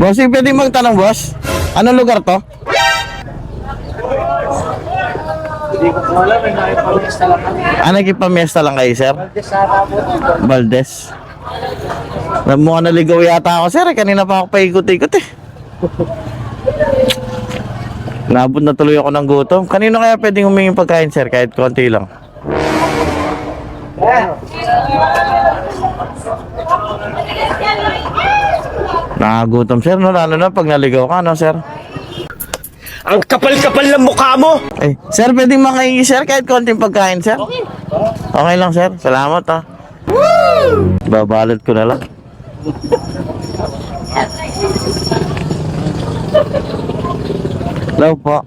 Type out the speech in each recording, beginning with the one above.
Bossing, pwede magtanong, boss? Anong lugar to? Hindi ko po alam, may nakipamista lang kami. Ah, nagkipamiesta lang kayo, sir? Hindi sana po. Valdez. Mukha naligaw yata ako, sir. Kanina pa ako paikot-ikot eh. Nabot na tuloy ako ng gutom. Kanino kaya pwedeng humingi pagkain, sir? Kahit konti lang. Nakagutom, sir, no? Lalo na pag naligaw ka, no, sir? Ang kapal-kapal ng mukha mo! Eh, sir, pwedeng makahingi, sir, kahit konting pagkain, sir? Okay lang, sir. Salamat, ha. Babalot ko na lang. Hello po.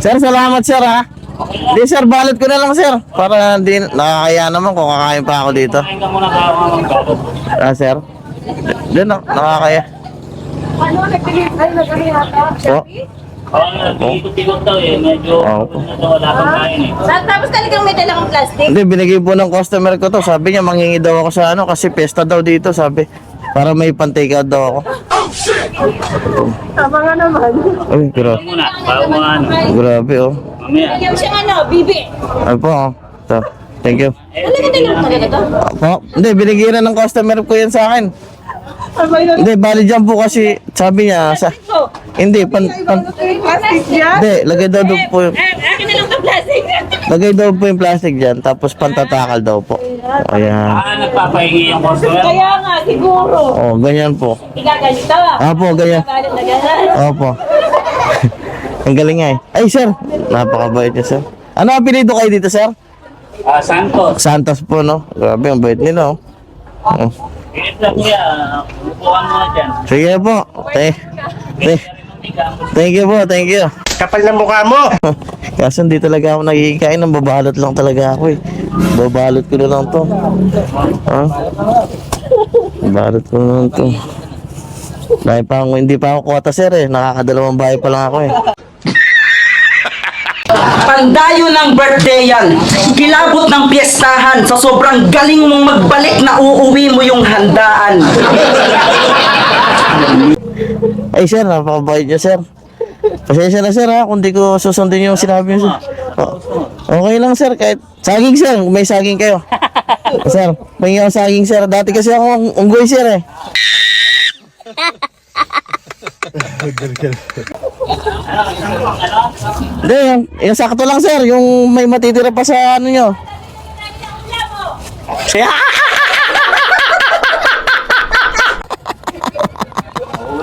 Sir, salamat, sir, ha. Hindi, sir, balot ko na lang, sir. Para hindi, nakakaya naman kung kakain pa ako dito. Kain ka muna. Ah, sir. Hindi, na, nakakaya. Ano, nagtingin ay nagano yata? Po. Oo, nag-iikot-ikot daw eh. Medyo Oo. daw, wala pang kain eh. Sa- Tapos talagang may dalang plastic. Hindi, binigay po ng customer ko to. Sabi niya, mangingi daw ako sa ano, kasi pesta daw dito, sabi. Para may pan-take out daw ako. Tama nga naman. Ay, gra Muna, bago ano. grabe, oh. Mamaya. Bigyan mo siyang ano, bibi. Ay po, oh. So, thank you. Eh, Ano dalang talaga to? Po, hindi, binigyan na ng customer ko yan sa akin. Hindi, bali dyan po kasi, sabi niya, sa, Ito. hindi, pan, pan, Plastic yan? hindi, lagay daw daw po, yung- Eh, akin na lang to plastic. lagay daw po yung plastic dyan, tapos pantatakal daw po. Ayan. Ah, nagpapahingi yung customer. Kaya nga, siguro. Oh, ganyan po. Igaganito. Apo, ganyan. Galit na galit. Opo. Ang galing nga eh. Ay, sir. Napakabait niya, sir. Ano apelido kayo dito, sir? Ah, Santos. Santos po, no? Grabe, ang bait nila, oh. Oh. Init lang kuya. Upuan mo na dyan. Sige po. Te- te- thank you po, thank you. Kapal ng mukha mo! Kaso hindi talaga ako nagkikain ng babalot lang talaga ako eh. Babalot ko na lang to. Ha? Babalot ko na lang to. Dahil pa ako, hindi pa ako kwata sir eh. Nakakadalawang bahay pa lang ako eh. Pandayo ng birthday yan. Kilabot ng piyestahan sa sobrang galing mong magbalik na uuwi mo yung handaan. Ay sir, napakabait niyo sir. Pasensya na sir ha, kung di ko susundin yung sinabi niyo sir. O- okay lang sir, kahit saging sir, kung may saging kayo. sir, may ako saging sir. Dati kasi ako ang unggoy sir eh. Hindi, yung, yung sakto lang sir, yung may matitira pa sa ano nyo.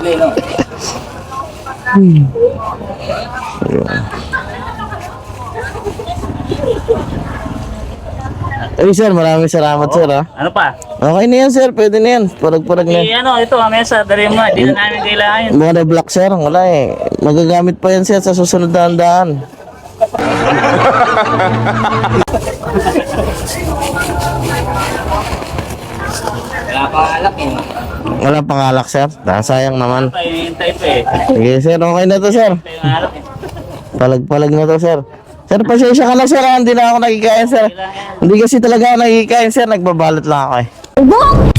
Uli, no? Ay sir, maraming salamat sir ha. Ano pa? Okay na yan sir, pwede na yan. Parag-parag na. Eh, ano, ito, mesa. Dali mo. Di na namin kailangan yun. Mga na-block sir, wala eh. Magagamit pa yan sir sa susunod na handaan. Wala pa alak eh. Wala pang alak sir. Ah, sayang naman. Pa, hinihintay pa eh. Sige sir, okay na to sir. Alak eh. Palag-palag na to sir. Sir, pasensya ka na sir, ah. hindi na ako nakikain sir. Hindi kasi talaga ako nakikain sir, nagbabalot lang ako eh.